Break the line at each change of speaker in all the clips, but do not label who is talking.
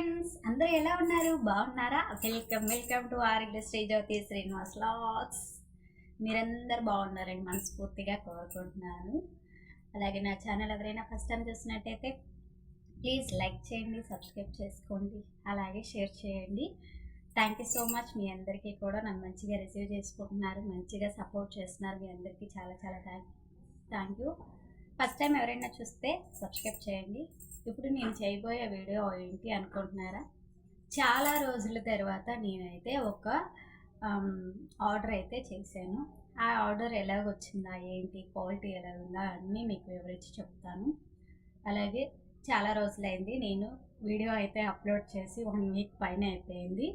Friends అందరూ ఎలా ఉన్నారు? బాగున్నారా? Welcome welcome to R Sri Jyothi Srinivas vlogs మీరందరూ బాగున్నారని మనస్ఫూర్తిగా కోరుకుంటున్నాను. అలాగే నా ఛానల్ ఎవరైనా ఫస్ట్ టైం చూసినట్టయితే ప్లీజ్ లైక్ చేయండి సబ్స్క్రైబ్ చేసుకోండి అలాగే షేర్ చేయండి. థ్యాంక్ యూ సో మచ్ మీ అందరికీ కూడా నన్ను మంచిగా రిసీవ్ చేసుకుంటున్నారు మంచిగా సపోర్ట్ చేస్తున్నారు. మీ అందరికీ చాలా చాలా thank thank you first time ఎవరైనా చూస్తే సబ్స్క్రైబ్ చేయండి. ఇప్పుడు నేను చేయబోయే వీడియో ఏంటి అనుకుంటున్నారా? చాలా రోజుల తర్వాత నేనైతే ఒక ఆర్డర్ అయితే చేశాను. ఆ ఆర్డర్ ఎలాగొచ్చిందా? ఏంటి? క్వాలిటీ ఎలా ఉందా అన్నీ మీకు వివరించి చెప్తాను. అలాగే చాలా రోజులైంది. నేను వీడియో అయితే అప్లోడ్ చేసి వన్ వీక్ పైన అయిపోయింది.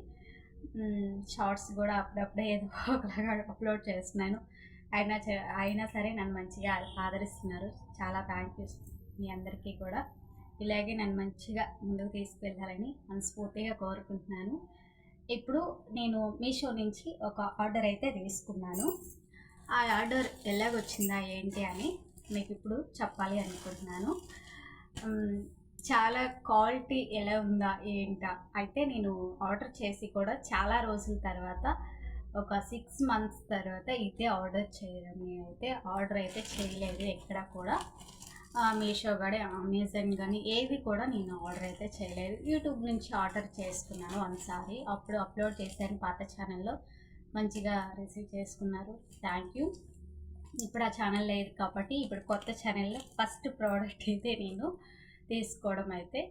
షార్ట్స్ కూడా అప్పుడప్పుడే ఏదో ఒకలాగా అప్లోడ్ చేస్తున్నాను. అయినా అయినా సరే నన్ను మంచిగా ఆదరిస్తున్నారు. చాలా థ్యాంక్ యూ మీ అందరికీ కూడా. ఇలాగే నన్ను మంచిగా ముందుకు తీసుకెళ్ళాలని మనస్ఫూర్తిగా కోరుకుంటున్నాను. ఇప్పుడు నేను మీషో నుంచి ఒక ఆర్డర్ అయితే తీసుకున్నాను. ఆ ఆర్డర్ ఎలాగొచ్చిందా ఏంటి అని మీకు ఇప్పుడు చెప్పాలి అనుకుంటున్నాను. చాలా క్వాలిటీ ఎలా ఉందా ఏంటా అయితే నేను ఆర్డర్ చేసి కూడా చాలా రోజుల తర్వాత ఒక సిక్స్ మంత్స్ తర్వాత ఇదే ఆర్డర్ చేయడం నేనైతే ఆర్డర్ అయితే చేయలేదు ఎక్కడ కూడా. మీషో కానీ అమెజాన్ కానీ ఏది కూడా నేను ఆర్డర్ అయితే చేయలేదు. యూట్యూబ్ నుంచి ఆర్డర్ చేసుకున్నాను ఒకసారి. అప్పుడు అప్లోడ్ చేశాను పాత ఛానల్లో మంచిగా రిసీవ్ చేసుకున్నారు. థ్యాంక్ యూ ఇప్పుడు ఆ ఛానల్ లేదు కాబట్టి ఇప్పుడు కొత్త ఛానల్లో ఫస్ట్ ప్రోడక్ట్ అయితే నేను తీసుకోవడం అయితే.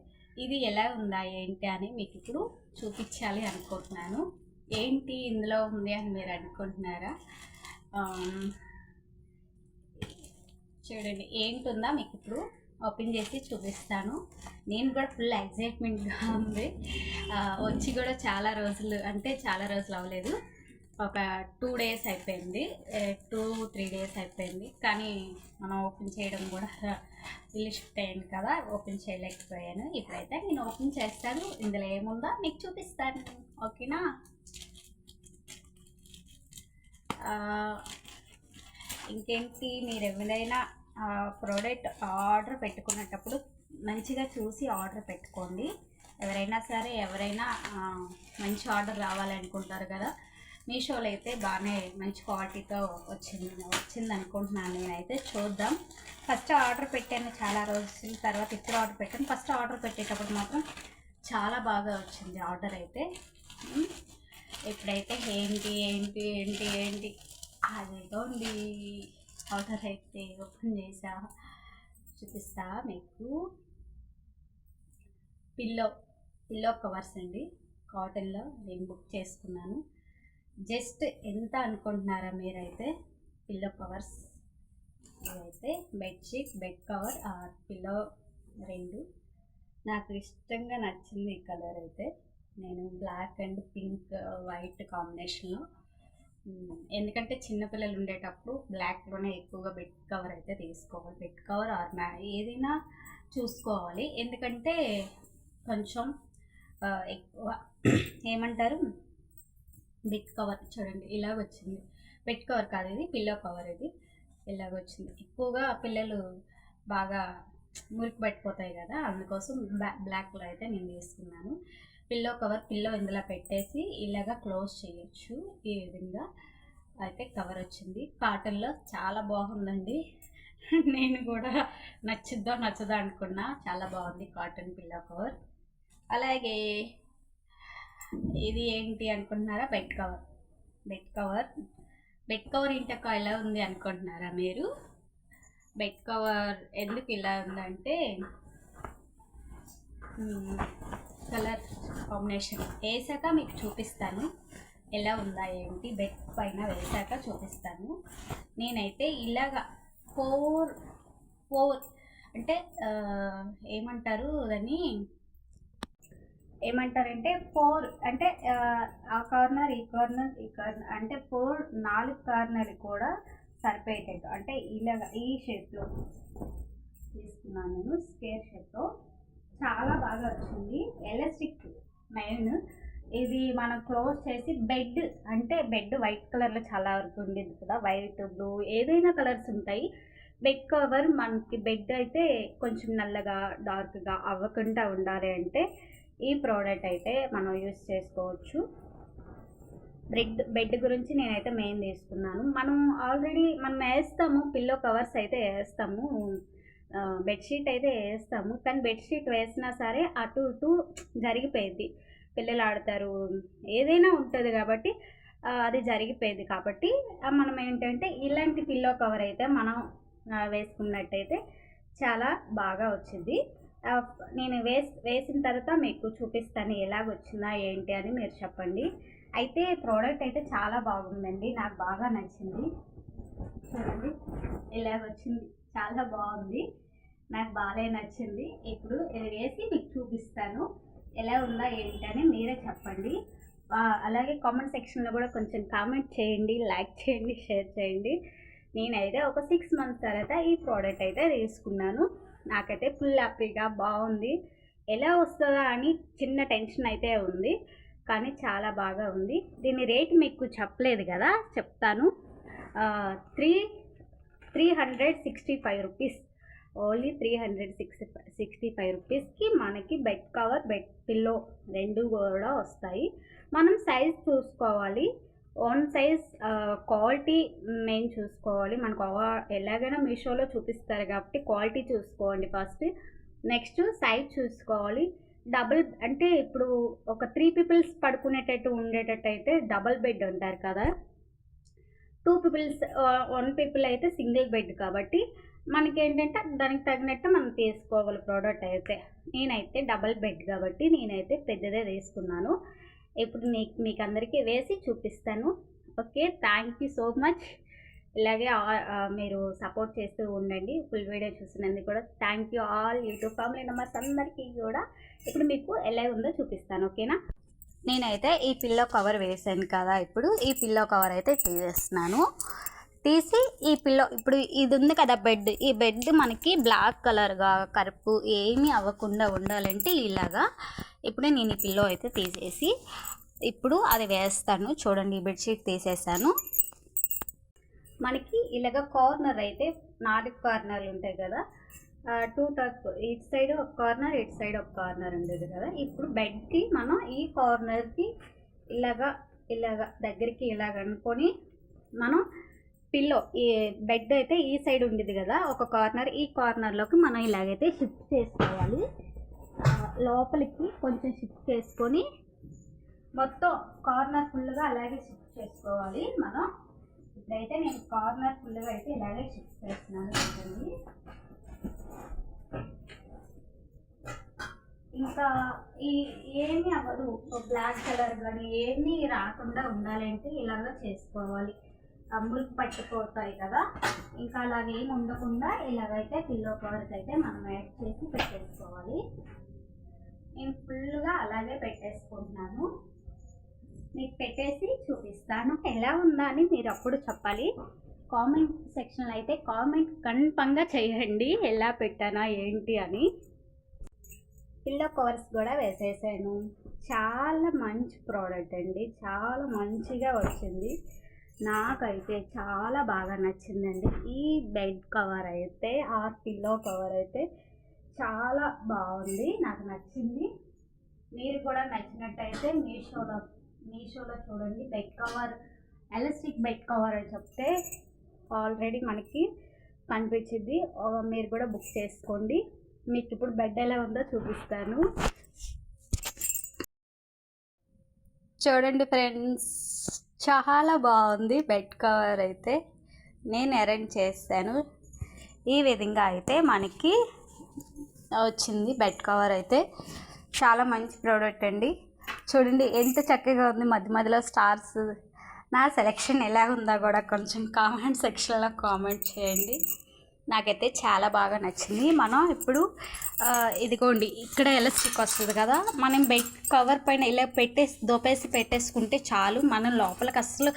ఇది ఎలా ఉందా ఏంటి అని మీకు ఇప్పుడు చూపించాలి అనుకుంటున్నాను. ఏంటి ఇందులో ఉంది అని మీరు అనుకుంటున్నారా? చూడండి ఏంటుందా మీకు ఇప్పుడు? ఓపెన్ చేసి చూపిస్తాను. నేను కూడా ఫుల్ ఎగ్జైట్మెంట్గా ఉంది. వచ్చి కూడా చాలా రోజులు అంటే చాలా రోజులు అవ్వలేదు. ఒక టూ డేస్ అయిపోయింది. టూ త్రీ డేస్ అయిపోయింది. కానీ మనం ఓపెన్ చేయడం కూడా ఇల్లు షిఫ్ట్ అయ్యింది కదా ఓపెన్ చేయలేకపోయాను. ఇప్పుడైతే నేను ఓపెన్ చేస్తాను. ఇందులో ఏముందో మీకు చూపిస్తాను. ఓకేనా? ఇంకేంటి? మీరు ఎవరైనా ప్రోడక్ట్ ఆర్డర్ పెట్టుకునేటప్పుడు మంచిగా చూసి ఆర్డర్ పెట్టుకోండి. ఎవరైనా సరే ఎవరైనా మంచి ఆర్డర్ రావాలనుకుంటారు కదా మీషోలో అయితే బాగానే మంచి క్వాలిటీతో వచ్చింది వచ్చింది అనుకుంటున్నాను నేనైతే. చూద్దాం. ఫస్ట్ ఆర్డర్ పెట్టాను చాలా రోజుల తర్వాత ఇప్పుడు ఆర్డర్ పెట్టాను. ఫస్ట్ ఆర్డర్ పెట్టేటప్పుడు మాత్రం చాలా బాగా వచ్చింది ఆర్డర్ అయితే. ఎప్పుడైతే ఇప్పుడైతే ఏంటి ఏంటి ఏంటి ఏంటి? అదేదో ఉంది. ఆర్డర్ అయితే ఓపెన్ చేసా. చూపిస్తా మీకు. పిల్లో పిల్లో కవర్స్ అండి. కాటన్లో నేను బుక్ చేసుకున్నాను. జస్ట్ ఎంత అనుకుంటున్నారా మీరైతే? పిల్లో కవర్స్ ఇవైతే bedsheet bed cover or pillow రెండు. నాకు ఇష్టంగా నచ్చింది ఈ కలర్ అయితే. నేను బ్లాక్ అండ్ పింక్ వైట్ కాంబినేషన్లో ఎందుకంటే చిన్నపిల్లలు ఉండేటప్పుడు బ్లాక్లోనే ఎక్కువగా బెడ్ కవర్ అయితే తీసుకోవాలి. బెడ్ కవర్ ఆర్ మ్యా ఏదైనా చూసుకోవాలి. ఎందుకంటే కొంచెం ఎక్కువ ఏమంటారు? బెడ్ కవర్ చూడండి ఇలాగ వచ్చింది. బెడ్ కవర్ కాదు ఇది పిల్లో కవర్ ఇది. ఇలాగ వచ్చింది. ఎక్కువగా పిల్లలు బాగా మురికి పట్టిపోతాయి కదా అందుకోసం బ్లాక్ బ్లాక్లో అయితే నేను తీసుకున్నాను. పిల్లో కవర్ పిల్లో ఇందులో పెట్టేసి ఇలాగ క్లోజ్ చేయొచ్చు. ఈ విధంగా అయితే కవర్ వచ్చింది. కాటన్లో చాలా బాగుందండి. నేను కూడా నచ్చుద్దో నచ్చదో అనుకున్నా. చాలా బాగుంది కాటన్ పిల్లో కవర్. అలాగే ఇది ఏంటి అనుకుంటున్నారా? Bed cover. Bed cover. Bed cover ఇంటక ఎలా ఉంది అనుకుంటున్నారా మీరు? బెడ్ కవర్ ఎందుకు ఇలా ఉందంటే కలర్ కాంబినేషన్. వేసాక మీకు చూపిస్తాను. ఎలా ఉందా ఏంటి? బెడ్ పైన వేసాక చూపిస్తాను. నేనైతే ఇలాగా ఫోర్ ఫోర్ అంటే ఏమంటారు దాన్ని? ఏమంటారంటే ఫోర్ అంటే ఆ, కార్నర్ ఈ కార్నర్ ఈ కార్నర్ అంటే ఫోర్ నాలుగు కార్నర్ కూడా సరిపోయేటట్టు. అంటే ఇలాగ ఈ షేప్లో తీసుకున్నాను నేను స్కేర్ షేప్లో. చాలా బాగా వచ్చింది. Elastic main. ఇది మనం క్లోజ్ చేసి బెడ్ అంటే బెడ్ వైట్ కలర్లో చాలా వరకు ఉండేది కదా వైట్ బ్లూ ఏదైనా కలర్స్ ఉంటాయి. బెడ్ కవర్ మనకి బెడ్ అయితే కొంచెం నల్లగా డార్క్గా అవ్వకుండా ఉండాలి అంటే ఈ ప్రోడక్ట్ అయితే మనం యూస్ చేసుకోవచ్చు. బెడ్ బెడ్ గురించి నేనైతే మెయిన్ తీసుకున్నాను. మనం ఆల్రెడీ మనం వేస్తాము పిల్లో కవర్స్ అయితే వేస్తాము బెడ్షీట్ అయితే వేస్తాము కానీ బెడ్షీట్ వేసినా సరే అటు ఇటు జరిగిపోయింది. పిల్లలు ఆడతారు ఏదైనా ఉంటుంది కాబట్టి అది జరిగిపోయింది కాబట్టి మనం ఏంటంటే ఇలాంటి పిల్లో కవర్ అయితే మనం వేసుకున్నట్టయితే చాలా బాగా వచ్చింది. నేను వేస్ వేసిన తర్వాత మీకు చూపిస్తాను ఎలాగ వచ్చిందా ఏంటి అని మీరు చెప్పండి. అయితే ప్రోడక్ట్ అయితే చాలా బాగుందండి నాకు బాగా నచ్చింది. చూడండి ఇలాగ వచ్చింది చాలా బాగుంది నాకు బాగా నచ్చింది. ఇప్పుడు వేసి మీకు చూపిస్తాను ఎలా ఉందా ఏంటి అని మీరే చెప్పండి. అలాగే కామెంట్ సెక్షన్లో కూడా కొంచెం కామెంట్ చేయండి లైక్ చేయండి షేర్ చేయండి. నేనైతే ఒక సిక్స్ మంత్స్ తర్వాత ఈ ప్రోడక్ట్ అయితే తీసుకున్నాను. నాకైతే ఫుల్ హ్యాపీగా బాగుంది. ఎలా వస్తుందా అని చిన్న టెన్షన్ అయితే ఉంది. కానీ చాలా బాగా ఉంది. దీని రేట్ మీకు చెప్పలేదు కదా? చెప్తాను. Three three hundred sixty five rupees. Only three hundred sixty sixty five రూపీస్కి మనకి బెడ్ కవర్ బెడ్ పిల్లో రెండు కూడా వస్తాయి. మనం సైజ్ చూసుకోవాలి. ఓన్ సైజ్ క్వాలిటీ మెయిన్ చూసుకోవాలి. మనకు ఎలాగైనా మీషోలో చూపిస్తారు కాబట్టి క్వాలిటీ చూసుకోండి ఫస్ట్. నెక్స్ట్ సైజ్ చూసుకోవాలి. డబుల్ అంటే ఇప్పుడు ఒక త్రీ పీపుల్స్ పడుకునేటట్టు ఉండేటట్టు అయితే డబుల్ బెడ్ అంటారు కదా. టూ పీపుల్స్ వన్ పీపుల్ అయితే సింగిల్ బెడ్ కాబట్టి మనకి ఏంటంటే దానికి తగినట్టు మనం తీసుకోవాలి ప్రోడక్ట్ అయితే. నేనైతే డబల్ బెడ్ కాబట్టి నేనైతే పెద్దదే తీసుకున్నాను. ఇప్పుడు మీకు మీకు అందరికీ వేసి చూపిస్తాను. Okay thank you so much. ఇలాగే మీరు సపోర్ట్ చేస్తూ ఉండండి. ఫుల్ వీడియో చూసినందుకు కూడా thank you all. YouTube family members అందరికీ కూడా ఇప్పుడు మీకు ఎలా ఉందో చూపిస్తాను ఓకేనా? నేనైతే ఈ పిల్లో కవర్ వేసాను కదా ఇప్పుడు. ఈ పిల్లో కవర్ అయితే తీసేస్తున్నాను తీసి ఈ పిల్లో ఇప్పుడు ఇది ఉంది కదా బెడ్. ఈ బెడ్ మనకి బ్లాక్ కలర్గా కరుపు ఏమీ అవ్వకుండా ఉండాలంటే ఇలాగా ఇప్పుడు నేను ఈ పిల్లో అయితే తీసేసి ఇప్పుడు అది వేస్తాను. చూడండి ఈ బెడ్షీట్ తీసేసాను. మనకి ఇలాగ కార్నర్ అయితే నాలుగు కార్నర్లు ఉంటాయి కదా. టూ టప్ ఇటు సైడ్ ఒక కార్నర్ ఇటు సైడ్ ఒక కార్నర్ ఉండేది కదా. ఇప్పుడు బెడ్కి మనం ఈ కార్నర్కి ఇలాగా ఇలాగ దగ్గరికి ఇలాగ అనుకొని మనం పిల్లో ఈ బెడ్ అయితే ఈ సైడ్ ఉండేది కదా ఒక కార్నర్ ఈ కార్నర్లోకి మనం ఇలాగైతే షిఫ్ట్ చేసుకోవాలి. లోపలికి కొంచెం షిఫ్ట్ చేసుకొని మొత్తం కార్నర్ ఫుల్గా అలాగే షిఫ్ట్ చేసుకోవాలి మనం. ఇప్పుడైతే నేను కార్నర్ ఫుల్గా అయితే ఇలాగే షిఫ్ట్ చేస్తున్నాను ఇంకా ఈ ఏమీ అవ్వదు బ్లాక్ కలర్ కానీ ఏమీ రాకుండా ఉండాలంటే ఇలాగ చేసుకోవాలి. కంబులు పట్టిపోతాయి కదా. ఇంకా అలాగేం ఉండకుండా ఇలాగైతే పిల్లో కవర్స్ అయితే మనం యాడ్ చేసి పెట్టేసుకోవాలి. నేను ఫుల్గా అలాగే పెట్టేసుకుంటున్నాను. మీకు పెట్టేసి చూపిస్తాను. ఎలా ఉందా అని మీరు అప్పుడు చెప్పాలి. కామెంట్ సెక్షన్లో అయితే కామెంట్ కన్ఫర్మ్గా చేయండి. ఎలా పెట్టానా ఏంటి అని. పిల్లో కవర్స్ కూడా వేసేసాను. చాలా మంచి ప్రోడక్ట్ అండి. చాలా మంచిగా వచ్చింది. నాకైతే చాలా బాగా నచ్చిందండి. ఈ బెడ్ కవర్ అయితే ఆ పిల్లో కవర్ అయితే చాలా బాగుంది. నాకు నచ్చింది. మీరు కూడా నచ్చినట్టయితే మీషోలో మీషోలో చూడండి. Bed cover elastic bed cover అని చెప్తే ఆల్రెడీ మనకి కనిపించింది. మీరు కూడా బుక్ చేసుకోండి. మీకు ఇప్పుడు బెడ్ ఎలా ఉందో చూపిస్తాను. చూడండి ఫ్రెండ్స్. చాలా బాగుంది బెడ్ కవర్ అయితే. నేను అరేంజ్ చేస్తాను ఈ విధంగా అయితే మనకి వచ్చింది బెడ్ కవర్ అయితే. చాలా మంచి ప్రోడక్ట్ అండి. చూడండి ఎంత చక్కగా ఉంది మధ్య మధ్యలో స్టార్స్. నా సెలెక్షన్ ఎలా ఉందో కూడా కొంచెం కామెంట్ సెక్షన్లో కామెంట్ చేయండి. నాకైతే చాలా బాగా నచ్చింది. మనం ఇప్పుడు ఇదిగోండి ఇక్కడ ఎలాస్టిక్ వస్తుంది కదా మనం బెడ్ కవర్ పైన ఇలా పెట్టేసి దోపేసి పెట్టేసుకుంటే చాలు. మనం లోపలికి అస్సలు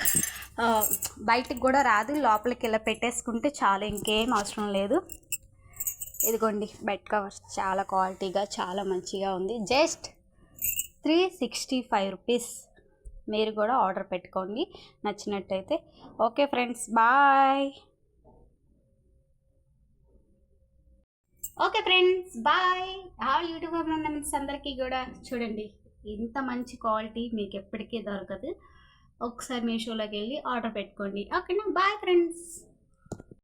బయటకు బయటికి కూడా రాదు. లోపలికి ఇలా పెట్టేసుకుంటే చాలు. ఇంకేం అవసరం లేదు. ఇదిగోండి బెడ్ కవర్స్ చాలా క్వాలిటీగా చాలా మంచిగా ఉంది. Just three sixty five rupees. మీరు కూడా ఆర్డర్ పెట్టుకోండి. నచ్చినట్టయితే. Okay friends bye. Okay friends bye. ఆ యూట్యూబ్ ఉన్న అందరికీ కూడా చూడండి ఇంత మంచి క్వాలిటీ మీకు ఎప్పటికీ దొరకదు. ఒకసారి మీషోలోకి వెళ్ళి ఆర్డర్ పెట్టుకోండి. ఓకేనా? Bye friends.